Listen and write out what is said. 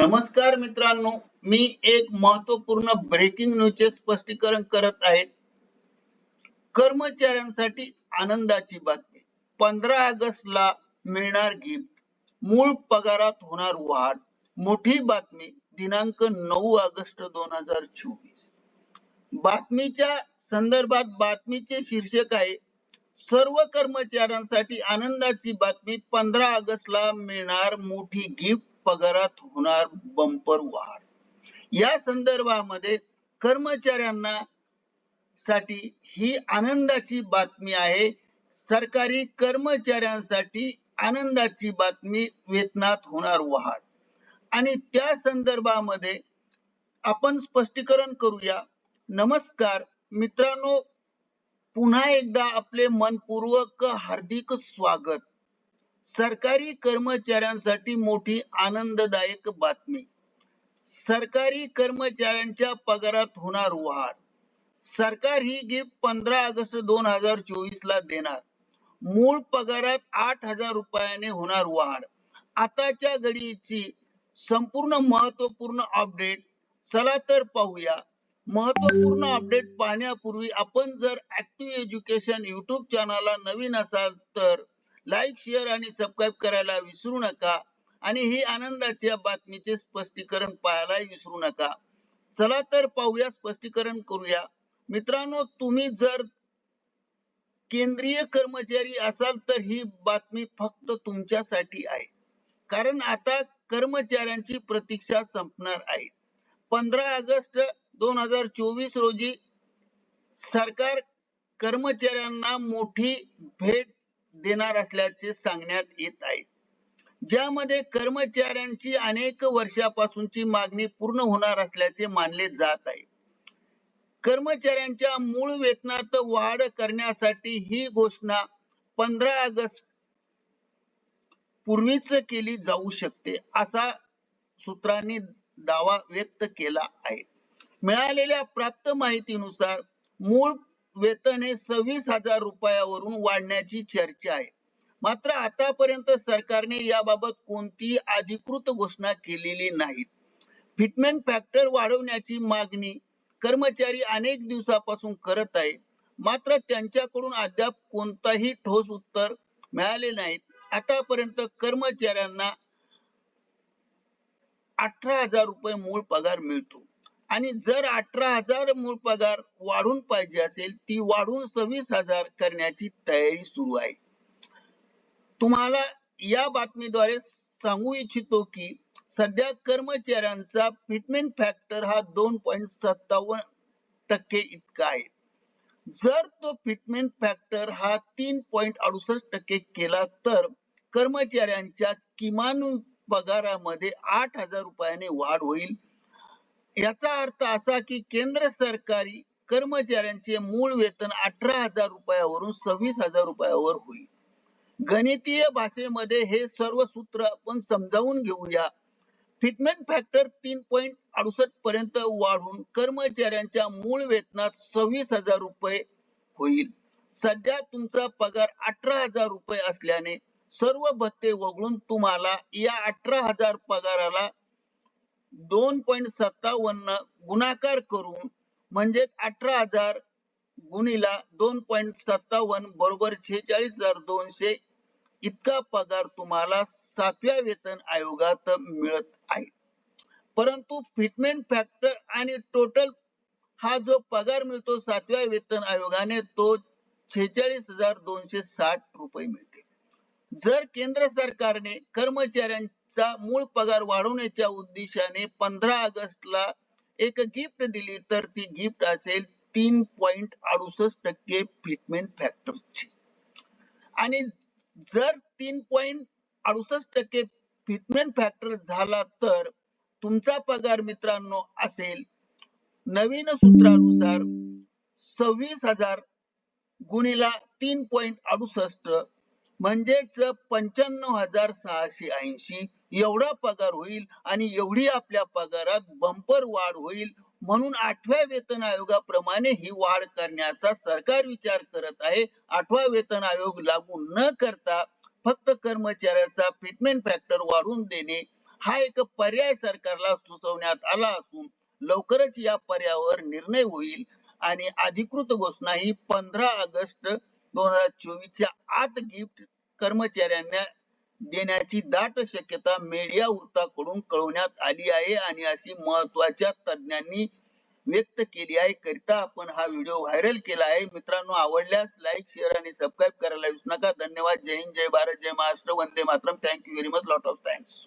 नमस्कार मित्रांनो मी एक महत्त्वपूर्ण ब्रेकिंग न्यूजचे स्पष्टीकरण करत आहे. कर्मचाऱ्यांसाठी आनंदाची बातमी. पंधरा ऑगस्ट ला मिळणार गिफ्ट मूळ पगारात होणार वाढ. मोठी बातमी दिनांक नऊ ऑगस्ट दोन हजार चोवीस. बातमीच्या संदर्भात बातमीचे शीर्षक आहे सर्व कर्मचाऱ्यांसाठी आनंदाची बातमी पंधरा ऑगस्ट ला मिळणार मोठी गिफ्ट पगारात होणार बंपर वाढ. या संदर्भामध्ये कर्मचाऱ्यांना साठी ही आनंदाची बातमी आहे. सरकारी कर्मचाऱ्यांसाठी आनंदाची बातमी वेतनात होणार वाढ. आणि त्या संदर्भामध्ये आपण स्पष्टीकरण करूया. नमस्कार मित्रांनो पुन्हा एकदा आपले मनपूर्वक हार्दिक स्वागत. सरकारी कर्मचाऱ्यांसाठी मोठी आनंददायक बातमी. सरकारी कर्मचाऱ्यांच्या पगारात होणार वाढ. सरकार ही गिफ्ट पंधरा ऑगस्ट दोन हजार चोवीस ला देणार. मूळ पगारात आठ हजार रुपयाने होणार वाढ. आताच्या घडीची संपूर्ण महत्त्वपूर्ण अपडेट चला तर पाहूया. महत्त्वपूर्ण अपडेट पाहण्यापूर्वी आपण जर ऍक्टिव्ह एज्युकेशन युट्यूब चॅनलला नवीन असाल तर लाईक शेअर आणि सबस्क्राईब करायला विसरू नका. आणि ही आनंदाच्या बातमीचे स्पष्टीकरण पाहायला विसरू नका. चला तर पाहूया स्पष्टीकरण करूया. मित्रांनो तुम्ही जर केंद्रीय कर्मचारी असाल तर ही बातमी फक्त तुमच्यासाठी आहे. कारण आता कर्मचाऱ्यांची प्रतीक्षा संपणार आहे. पंधरा ऑगस्ट दोन हजार चोवीस रोजी सरकार कर्मचाऱ्यांना मोठी भेट देणार असल्याचे सांगण्यात येत आहे. ज्यामध्ये कर्मचाऱ्यांची अनेक वर्षापासूनची मागणी पूर्ण होणार असल्याचे मानले जात आहे. कर्मचाऱ्यांच्या मूळ वेतनात वाढ करण्यासाठी ही घोषणा पंधरा ऑगस्ट पूर्वीच केली जाऊ शकते असा सूत्रांनी दावा व्यक्त केला आहे. मिळालेल्या प्राप्त माहितीनुसार मूळ वेतन हे सव्वीस हजार रुपयावरून वाढण्याची चर्चा आहे. मात्र आतापर्यंत सरकारने याबाबत कोणतीही अधिकृत घोषणा केलेली नाही फिटमेंट फॅक्टर वाढवण्याची मागणी कर्मचारी अनेक दिवसापासून करत आहे. मात्र त्यांच्याकडून अद्याप कोणताही ठोस उत्तर मिळाले नाहीत. आतापर्यंत कर्मचाऱ्यांना अठरा हजार रुपये मूळ पगार मिळतो. आणि जर अठरा हजार मूळ पगार वाढून पाहिजे असेल ती वाढून सव्वीस हजार करण्याची तयारी सुरू आहे. तुम्हाला या बातमीद्वारे सांगू इच्छितो की सध्या कर्मचाऱ्यांचा फिटमेंट फॅक्टर हा दोन पॉईंट सत्तावन्न टक्के इतका आहे. जर तो फिटमेंट फॅक्टर हा तीन पॉईंट अडुसष्ट टक्के केला तर कर्मचाऱ्यांच्या किमान पगारामध्ये आठ हजार रुपयाने वाढ होईल. याचा अर्थ असा की केंद्र सरकारी कर्मचाऱ्यांचे मूळ वेतन अठरा हजार रुपयावरून सव्वीस हजार रुपयावर होईल. गणितीय भाषेमध्ये हे सर्व सूत्र आपण समजावून घेऊया. फिटमेंट फॅक्टर तीन पॉईंट अडुसष्ट पर्यंत वाढून कर्मचाऱ्यांच्या मूळ वेतनात सव्वीस हजार रुपये होईल. सध्या तुमचा पगार अठरा हजार रुपये असल्याने सर्व भत्ते वगळून तुम्हाला या अठरा हजार पगाराला दोन पॉईंट सत्तावन्न गुणाकार करून म्हणजे अठरा हजार गुणीला दोन पॉईंट सत्तावन्न बरोबर शेहेचाळीस हजार दोनशे इतका पगार तुम्हाला सातव्या वेतन आयोगात मिळत आहे. परंतु फिटमेंट फॅक्टर आणि टोटल हा जो पगार मिळतो सातव्या वेतन आयोगाने तो छेचाळीस हजार दोनशे साठ रुपये मिळतो. जर केंद्र सरकारने कर्मचाऱ्यांचा मूळ पगार वाढवण्याच्या उद्देशाने पंधरा ऑगस्टला एक गिफ्ट दिली तर ती गिफ्ट असेल तीन पॉइंट अडुसष्ट टक्के फिटमेंट फॅक्टरची आणि जर तीन पॉइंट अडुसष्ट टक्के फिटमेंट फॅक्टर झाला तर तुमचा पगार मित्रांनो असेल नवीन सूत्रानुसार सव्वीस हजार गुणिला तीन पॉइंट अडुसष्ट म्हणजेच पंच्याण्णव हजार सहाशे ऐंशी एवढा पगार होईल आणि एवढी आपल्या पगारात बंपर वाढ होईल म्हणून आठव्या वेतन आयोगाप्रमाणे ही वाढ करण्याचा सरकार विचार करत आहे. आठवा वेतन आयोग लागू न करता फक्त कर्मचाऱ्याचा फिटमेंट फॅक्टर वाढवून देणे हा एक पर्याय सरकारला सुचवण्यात आला असून लवकरच या पर्यायावर निर्णय होईल आणि अधिकृत घोषणा ही पंधरा ऑगस्ट दोन हजार चोवीसच्या आत गिफ्ट कर्मचाऱ्यांना देण्याची दाट शक्यता मीडिया वृत्ताकडून कळवण्यात आली आहे आणि अशी महत्त्वाच्या तज्ञांनी व्यक्त केली आहे. करिता आपण हा व्हिडिओ व्हायरल केला आहे. मित्रांनो आवडल्यास लाईक शेअर आणि सबस्क्राईब करायला विसरू नका. धन्यवाद. जय हिंद जय भारत जय महाराष्ट्र. वंदे Mataram. Thank you very much lot of thanks